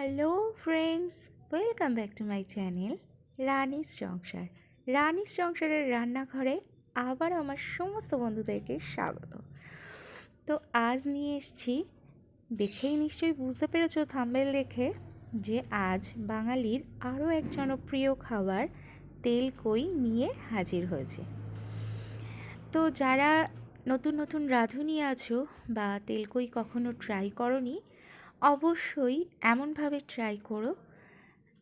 Hello friends welcome back to my channel Ranis Sansar Ranis সংসারের রান্নাঘরে আবার আমার সমস্ত বন্ধুদেরকে স্বাগত। তো আজ নিয়ে এসছি, দেখেই নিশ্চয়ই বুঝতে পেরেছ থাম্বেল দেখে, যে আজ বাঙালির আরও এক জনপ্রিয় খাবার তেল কই নিয়ে হাজির হয়েছে। তো যারা নতুন নতুন রাঁধুনি আছো বা তেলকই কখনো ট্রাই করনি অবশ্যই এমনভাবে ট্রাই করো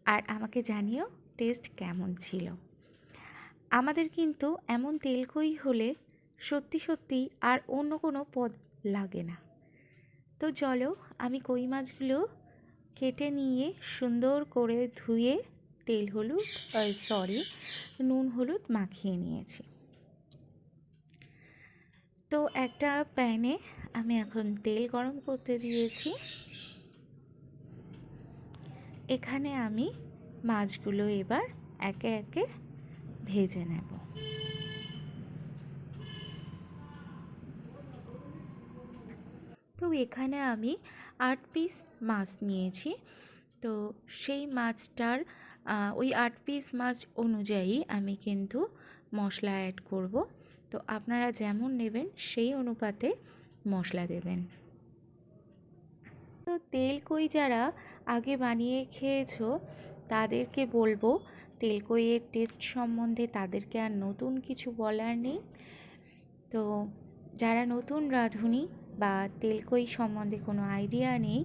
আর আমাকে জানিও টেস্ট কেমন ছিল। আমাদের কিন্তু এমন তেলকই হলে সত্যি সত্যি আর অন্য কোনো পদ লাগে না। তো চলো আমি কই মাছগুলো কেটে নিয়ে সুন্দর করে ধুয়ে তেল হলুদ সরি নুন হলুদ মাখিয়ে নিয়েছি। তো একটা প্যানে আমি এখন তেল গরম করতে দিয়েছি। এখানে আমি মাছগুলো এবার একে একে ভেজে নেব। তো এখানে আমি আট পিস মাছ নিয়েছি। তো সেই মাছটার ওই আট পিস মাছ অনুযায়ী আমি কিন্তু মশলা অ্যাড করব। তো আপনারা যেমন নেবেন, সেই অনুপাতে মশলা দেবেন। তো তেল কই যারা আগে বানিয়ে খেয়েছো, তাদেরকে বলব, তেল কইয়ের টেস্ট সম্বন্ধে তাদেরকে আর নতুন কিছু বলার নেই। তো যারা নতুন রাঁধুনি বা তেলকই সম্বন্ধে কোনো আইডিয়া নেই,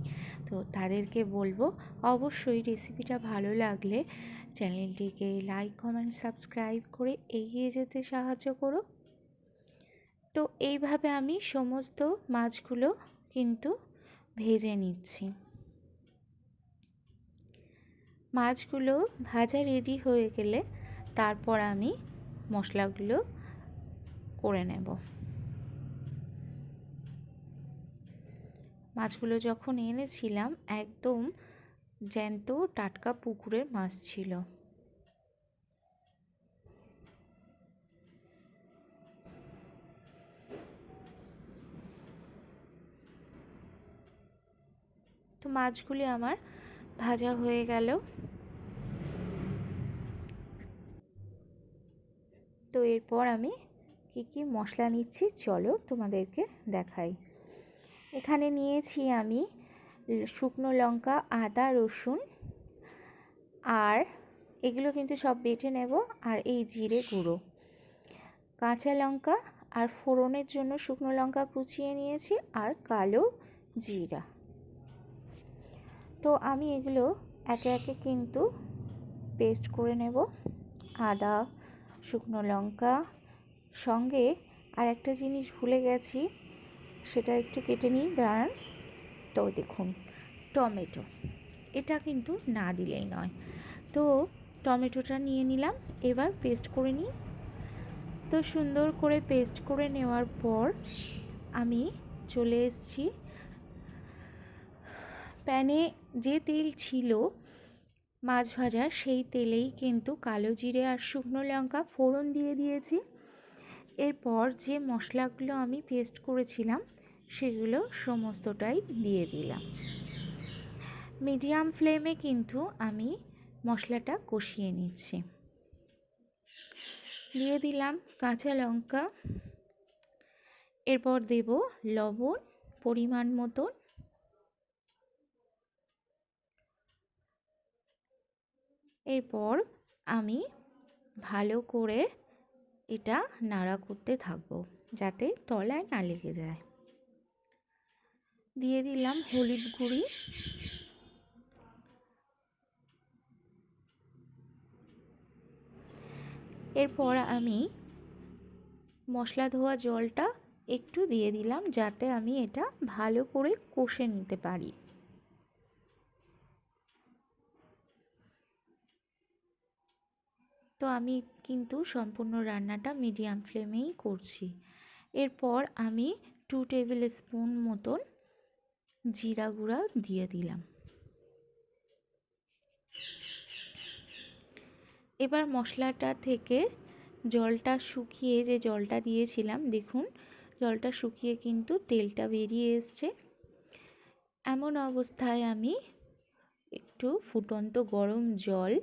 তো তাদেরকে বলব, অবশ্যই রেসিপিটা ভালো লাগলে চ্যানেলটিকে লাইক কমেন্ট সাবস্ক্রাইব করে এগিয়ে যেতে সাহায্য করো। তো এইভাবে আমি সমস্ত মাছগুলো কিন্তু ভেজে নিচ্ছি। মাছগুলো ভাজা রেডি হয়ে গেলে তারপর আমি মশলাগুলো করে নেব। মাছগুলো যখন এনেছিলাম, একদম জ্যান্ত টাটকা পুকুরের মাছ ছিল। তো মাছগুলি আমার ভাজা হয়ে গেল। তো এরপর আমি কি কি মশলা নিচ্ছি চলো তোমাদেরকে দেখাই। এখানে নিয়েছি আমি শুকনো লঙ্কা, আদা, রসুন আর এগুলো কিন্তু সব বেটে নেব আর এই জিরে গুঁড়ো। কাঁচা লঙ্কা আর ফোড়নের জন্য শুকনো লঙ্কা কুচিয়ে নিয়েছি আর কালো জিরা। তো আমি এগুলো একে একে কিন্তু পেস্ট করে নেব। আদা, শুকনো লঙ্কা, সঙ্গে আর একটা জিনিস ভুলে গেছি, সেটা একটু কেটে নিই, দাঁড়ান। তো দেখুন, টমেটো, এটা কিন্তু না দিলেই নয়। তো টমেটোটা নিয়ে নিলাম, এবার পেস্ট করে নিই। তো সুন্দর করে পেস্ট করে নেওয়ার পর আমি চলে এসেছি প্যানে যে তেল ছিল মাছ ভাজার, সেই তেলেই কিন্তু কালো জিরে আর শুকনো লঙ্কা ফোড়ন দিয়ে দিয়েছি। এরপর যে মশলাগুলো আমি পেস্ট করেছিলাম, সেগুলো সমস্তটাই দিয়ে দিলাম। মিডিয়াম ফ্লেমে কিন্তু আমি মশলাটা কষিয়ে নিচ্ছি। দিয়ে দিলাম কাঁচা লঙ্কা। এরপর দেব লবণ, পরিমাণ মতন। এরপর আমি ভালো করে এটা নাড়া করতে থাকব, যাতে তলায় না লেগে যায়। দিয়ে দিলাম হলুদ গুঁড়ি। এরপর আমি মশলা ধোয়া জলটা একটু দিয়ে দিলাম, যাতে আমি এটা ভালো করে কষে নিতে পারি। তো আমি কিন্তু সম্পূর্ণ রান্নাটা মিডিয়াম ফ্লেমেই করছি। এরপর আমি টু টেবিল স্পুন মতন জিরা গুঁড়া দিয়ে দিলাম। এবার মশলাটা থেকে জলটা শুকিয়ে যে জলটা দিয়েছিলাম, দেখুন, জলটা শুকিয়ে কিন্তু তেলটা বেরিয়ে এসছে। এমন অবস্থায় আমি একটু ফুটন্ত গরম জল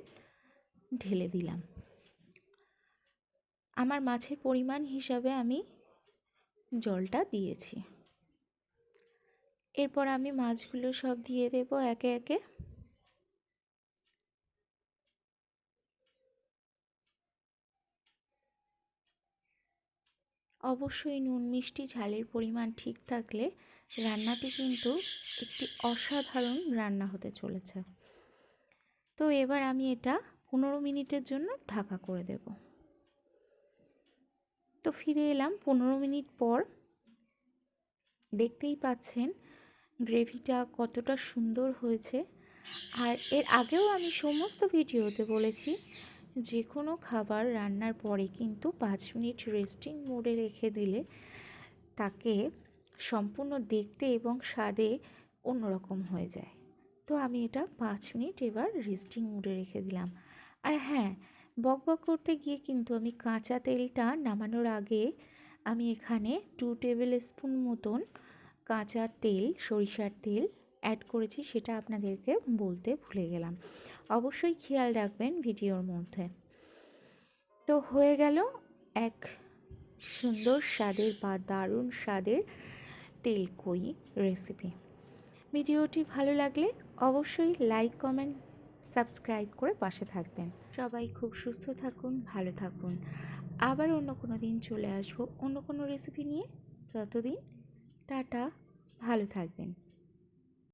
ঢেলে দিলাম। আমার মাছের পরিমাণ হিসাবে আমি জলটা দিয়েছি। এরপর আমি মাছগুলো সব দিয়ে দেবো একে একে। অবশ্যই নুন, মিষ্টি, ঝালের পরিমাণ ঠিক থাকলে রান্নাটি কিন্তু একটি অসাধারণ রান্না হতে চলেছে। তো এবার আমি এটা পনেরো মিনিটের জন্য ঢাকা করে দেব। তো ফিরে এলাম পনেরো মিনিট পর। দেখতেই পাচ্ছেন গ্রেভিটা কতটা সুন্দর হয়েছে। আর এর আগেও আমি সমস্ত ভিডিওতে বলেছি, যে কোনো খাবার রান্নার পরে কিন্তু পাঁচ মিনিট রেস্টিং মোডে রেখে দিলে তাকে সম্পূর্ণ দেখতে এবং স্বাদে অন্যরকম হয়ে যায়। তো আমি এটা পাঁচ মিনিট এবার রেস্টিং মোডে রেখে দিলাম। আর হ্যাঁ বক বক করতে গিয়ে কিন্তু আমি কাঁচা তেলটা নামানোর আগে আমি এখানে টু টেবিল স্পুন মতন কাঁচা তেল, সরিষার তেল অ্যাড করেছি সেটা আপনাদেরকে বলতে ভুলে গেলাম। অবশ্যই খেয়াল রাখবেন ভিডিওর মধ্যে। তো হয়ে গেল এক সুন্দর স্বাদের বা দারুণ স্বাদের তেলকই রেসিপি ভিডিওটি ভালো লাগলে অবশ্যই লাইক কমেন্ট সাবস্ক্রাইব করে পাশে থাকবেন। সবাই খুব সুস্থ থাকুন, ভালো থাকুন। আবার অন্য কোনো দিন চলে আসব অন্য কোনো রেসিপি নিয়ে। ততদিন টাটা, ভালো থাকবেন।